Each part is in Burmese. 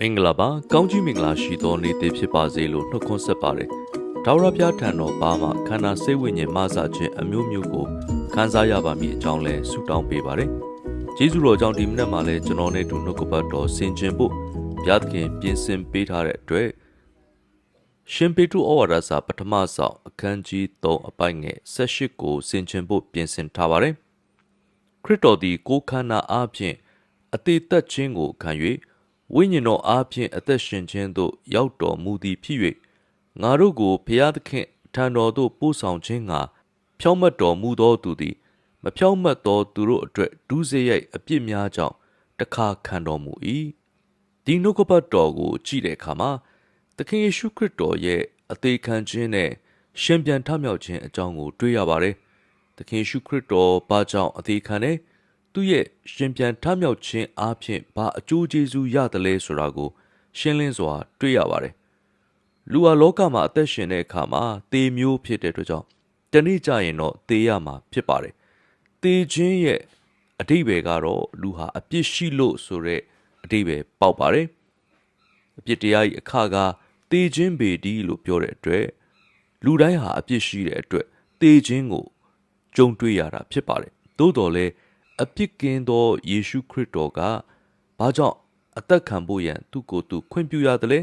မင်္ဂလာပါကောင်းကြီးမင်္ဂလာရှိသောနေ့တည်ဖြစ်ပါစေလို့နှုတ်ခွန်းဆက်ပါတယ်ဒါဝရပြထံတော်ပါမှာခန္ဓာစိတ်ဝိညာဉ်မဆာခြင်းအမျိုးမျိုးကိုခန်းစားရပါမည်အကြောင်းလဲဆုတောင်းပေးပါတယ်ကျေးဇူးတော်ကြောင့်ဒီမနေ့မှာလဲကျွန်တော်နဲ့တူနှုတ်ကပတ်တော်ဆင်ခြင်ဖို့ဘုရားသခင်ပြင်ဆင်ပေးထားတဲ့အတွက်ရှင်ပေတုဩဝါဒစာပထမဆောင်အခန်းကြီး3အပိုင်ငယ်18ကိုဆင်ခြင်ဖို့ပြင်ဆင်ထားပါတယ်ခရစ်တော်သည်ကိုယ်ခန္ဓာအားဖြင့်အသေးသက်ခြင်းကိုခံ၍ ဝိညာဉ်တော်အားဖြင့်အသက်ရှင်ခြင်းသို့ရောက်တော်မူသည်ဖြစ်၍ငါတို့ကိုဖျားသခင်ထံတော်သို့ပို့ဆောင်ခြင်းငှာဖြောင့်မတ်တော်မူသောသူသည်မဖြောင့်မတ်သောသူတို့အတွက်ဒုစရိုက်အပြစ်များကြောင့်တခါခံတော်မူ၏ဒီနှုတ်ကပတ်တော်ကိုကြည့်တဲ့အခါမှာသခင်ယေရှုခရစ်တော်ရဲ့အသေးခံခြင်းနဲ့ရှင်ပြန်ထမြောက်ခြင်းအကြောင်းကို တွေ့ရပါတယ်သခင်ယေရှုခရစ်တော်ဘာကြောင့်အသေးခံတယ် သူ့ရဲ့ရှင်ပြန်ထမြောက်ခြင်းအားဖြင့်ဘာအကျိုးကျေးဇူးရတယ်လဲဆိုတာကို ရှင်းလင်းစွာ တွေ့ရပါတယ်။လူဟာလောကမှာအသက်ရှင်တဲ့အခါမှာသေမျိုးဖြစ်တဲ့အတွက်ကြောင့်တနေ့ကျရင်တော့သေရမှာဖြစ်ပါတယ်။သေခြင်းရဲ့အတိဘယ်ကတော့လူဟာအပြစ်ရှိလို့ဆိုတဲ့အတိဘယ်ပေါက်ပါတယ်။အပြစ်တရားကြီးအခါကသေခြင်းပေဒီလို့ပြောတဲ့အတွက်လူတိုင်းဟာအပြစ်ရှိတဲ့အတွက်သေခြင်းကိုကြုံတွေ့ရတာဖြစ်ပါတယ်။သို့တော်လည်း အပြစ်ကင်းသောယေရှုခရစ်တော်ကဘာကြောင့်အသက်ခံဖို့ရန်သူ့ကိုယ်သူခွင့်ပြုရတယ်လဲ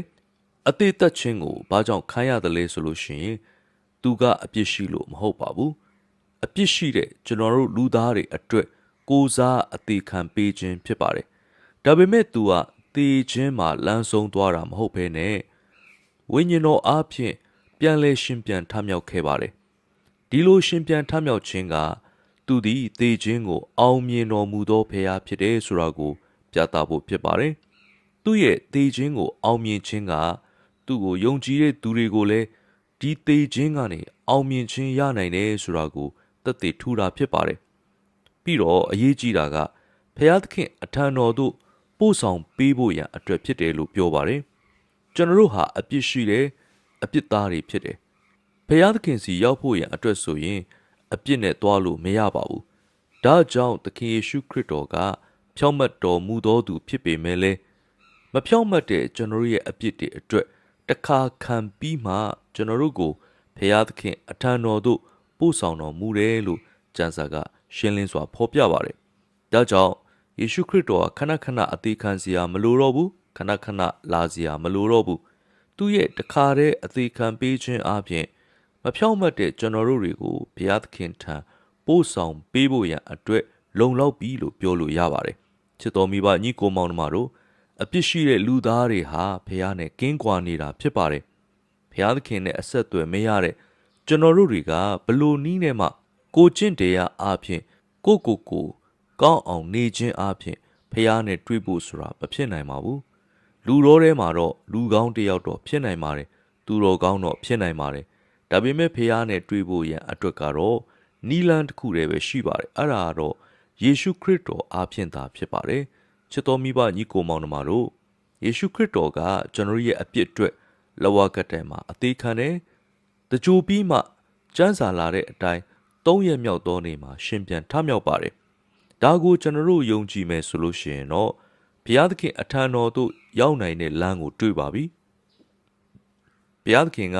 အသေးသက်ခြင်းကိုဘာကြောင့်ခံရတယ်လဲဆိုလို့ရှိရင်သူကအပြစ်ရှိလို့မဟုတ်ပါဘူးအပြစ်ရှိတဲ့ကျွန်တော်တို့လူသားတွေအတွက်ကိုစားအသေးခံပေးခြင်းဖြစ်ပါတယ်ဒါပေမဲ့သူကသေခြင်းမှာလမ်းဆုံးသွားတာမဟုတ်ဘဲနဲ့ဝိညာဉ်တော်အားဖြင့်ပြန်လဲရှင်ပြန်ထမြောက်ခဲ့ပါတယ်ဒီလိုရှင်ပြန်ထမြောက်ခြင်းက သူသည်သေခြင်းကို အောင်မြင်တော်မူသောဖရာဖြစ်တယ်ဆိုတာကို ပြသဖို့ဖြစ်ပါတယ်။သူ့ရဲ့သေခြင်းကို အောင်မြင်ခြင်းကသူ့ကိုယုံကြည်တဲ့သူတွေကိုလည်းဒီသေခြင်းကနေအောင်မြင်ခြင်းရနိုင်တယ်ဆိုတာကိုသက်သေထူတာဖြစ်ပါတယ်။ပြီးတော့အရေးကြီးတာကဖရာသခင်အထံတော်သို့ပို့ဆောင်ပေးဖို့ရန်အတွက်ဖြစ်တယ်လို့ပြောပါတယ်။ကျွန်တော်တို့ဟာအပြစ်ရှိတယ်အပြစ်သားတွေဖြစ်တယ်။ဖရာသခင်စီရောက်ဖို့ရန်အတွက်ဆိုရင် အပြစ်နဲ့သွားလို့မရပါဘူး။ဒါကြောင့်သခင်ယေရှုခရစ်တော်ကဖြောင့်မတ်တော်မူသောသူဖြစ်ပေမဲ့လည်းမဖြောင့်မတ်တဲ့ကျွန်တော်ရဲ့အပြစ်တွေအတွက်တခါခံပြီးမှကျွန်တော်တို့ကိုဖရာသခင်အထံတော်သို့ပို့ဆောင်တော်မူတယ်လို့ကျမ်းစာက ရှင်းလင်းစွာဖော်ပြပါတယ်။ဒါကြောင့်ယေရှုခရစ်တော်ကခဏခဏအသေးခံစရာမလိုတော့ဘူးခဏခဏလာစရာမလိုတော့ဘူးသူရဲ့တခါတည်းအသေးခံပေးခြင်းအပြင် မဖြောင့်မတ်တဲ့ကျွန်တော်တို့တွေကိုဘုရားသခင်ထံပို့ဆောင်ပေးဖို့ရန်အတွက်လုံလောက်ပြီလို့ပြောလို့ရပါတယ်ချစ်တော်မိဘညီကိုမောင်နှမတို့အပြစ်ရှိတဲ့လူသားတွေဟာဘုရားနဲ့ကင်းကွာနေတာဖြစ်ပါတယ်ဘုရားသခင်နဲ့အဆက်အသွယ်မရတဲ့ကျွန်တော်တို့တွေကဘလို့နီးနဲ့မှကိုကျင့်တရားအားဖြင့်ကိုကိုကိုကောင်းအောင်နေခြင်းအားဖြင့်ဖះနဲ့တွေ့ဖို့ဆိုတာမဖြစ်နိုင်ပါဘူးလူတော်ထဲမှာတော့လူကောင်းတစ်ယောက်တော့ဖြစ်နိုင်ပါတယ်သူတော်ကောင်းတော့ဖြစ်နိုင်ပါတယ် ဒါပေမဲ့ဖះနဲ့တွေ့ဖို့ရန်အတွက်ကတော့နီလန်တစ်ခုတည်းပဲရှိပါတယ်အဲ့ဒါကတော့ယေရှုခရစ်တော်အားဖြင့်သာဖြစ်ပါတယ်ချစ်တော်မိဘညီကိုမောင်နှမတို့ယေရှုခရစ်တော်ကကျွန်တော်ရဲ့အပြစ်အတွက်လဝကတိုင်မှာအသေးခံတယ်တကြိုပြီးမှစံစာလာတဲ့အတိုင်းသုံးရက်မြောက်သောနေ့မှာရှင်ပြန်ထမြောက်ပါတယ်ဒါကိုကျွန်တော်တို့ယုံကြည်မယ်ဆိုလို့ရှိရင်တော့ဘုရားသခင်အထံတော်သို့ရောက်နိုင်တဲ့လမ်းကိုတွေ့ပါပြီဘုရားသခင်က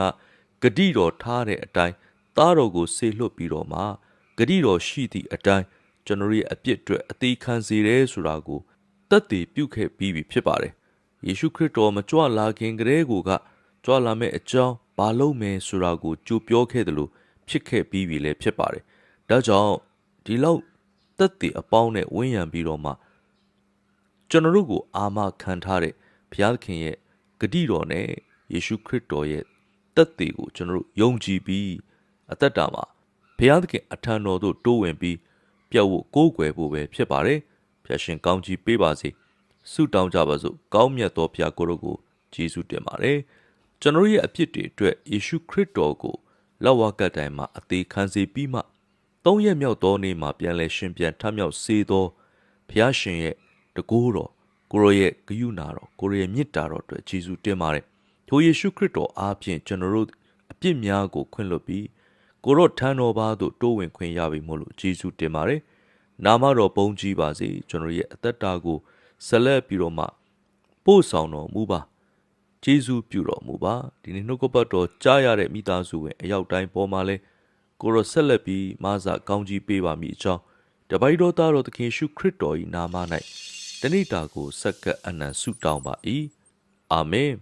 ဂတိတော်ထားတဲ့အတိုင်းသားတော်ကိုဆေလွတ်ပြီးတော့မှဂတိတော်ရှိသည့်အတိုင်းကျွန်တော်ရဲ့အပြစ်အတွက်အသေးခံစေတယ်ဆိုတာကိုတက်တည်ပြုခဲ့ပြီးပြီဖြစ်ပါတယ်။ယေရှုခရစ်တော်မကြွလာခင်ကတည်းကကြွလာမယ့်အကြောင်းဘာလို့မယ်ဆိုတာကိုကြိုပြောခဲ့တယ်လို့ဖြစ်ခဲ့ပြီးပြီလည်းဖြစ်ပါတယ်။ဒါကြောင့်ဒီလောက်တက်တည်အပေါင်းနဲ့ဝန်းရံပြီးတော့မှကျွန်တော်တို့ကိုအာမခံထားတဲ့ဘုရားသခင်ရဲ့ဂတိတော်နဲ့ယေရှုခရစ်တော်ရဲ့ တက်သေးကိုကျွန်တော်တို့ယုံကြည်ပြီးအသက်တာမှာဘုရားသခင်အထံတော်သို့တိုးဝင်ပြီးပြတ်ဖို့ကိုးကွယ်ဖို့ပဲဖြစ်ပါတယ်။ဖျာရှင်ကောင်းကြီးပေးပါစေ။ဆုတောင်းကြပါစို့။ကောင်းမြတ်သောဘုရားကိုယ်တော်ကိုယေရှုတင်ပါတယ်။ကျွန်တော်ရဲ့အပြစ်တွေအတွက်ယေရှုခရစ်တော်ကိုလက်ဝါးကပ်တိုင်မှာအသေးခံစေပြီးမှသုံးရက်မြောက်သောနေ့မှာပြန်လဲရှင်ပြန်ထမြောက်စေသောဘုရားရှင်ရဲ့တကိုးတော်ကိုရောရဲ့ဂယုဏတော်ကိုရောရဲ့မေတ္တာတော်အတွက်ယေရှုတင်ပါတယ် ထိုယေရှုခရစ်တော်အားဖြင့်ကျွန်တော်တို့အပြစ်များကိုခွင့်လွှတ်ပြီးကိုရော့ထံတော်ဘာသို့တိုးဝင်ခွင့်ရပြီမို့လို့ယေရှုတင်ပါတယ်။နာမတော်ပုံကြီးပါစေကျွန်တော်ရဲ့အသက်တာကိုဆက်လက်ပြီးတော့မှပို့ဆောင်တော်မူပါကျေးဇူးပြုတော်မူပါဒီနေ့နှုတ်ကပတ်တော်ကြားရတဲ့မိသားစုဝင်အရောက်တိုင်းပေါ်မှာလဲကိုရောဆက်လက်ပြီးမဆာကောင်းကြီးပေးပါမိအကြောင်းတပိုက်တော်သားတော်သခင်ရှုခရစ်တော်၏နာမ၌တဏိတာကိုစက္ကပ်အနံဆုတောင်းပါ၏အာမင်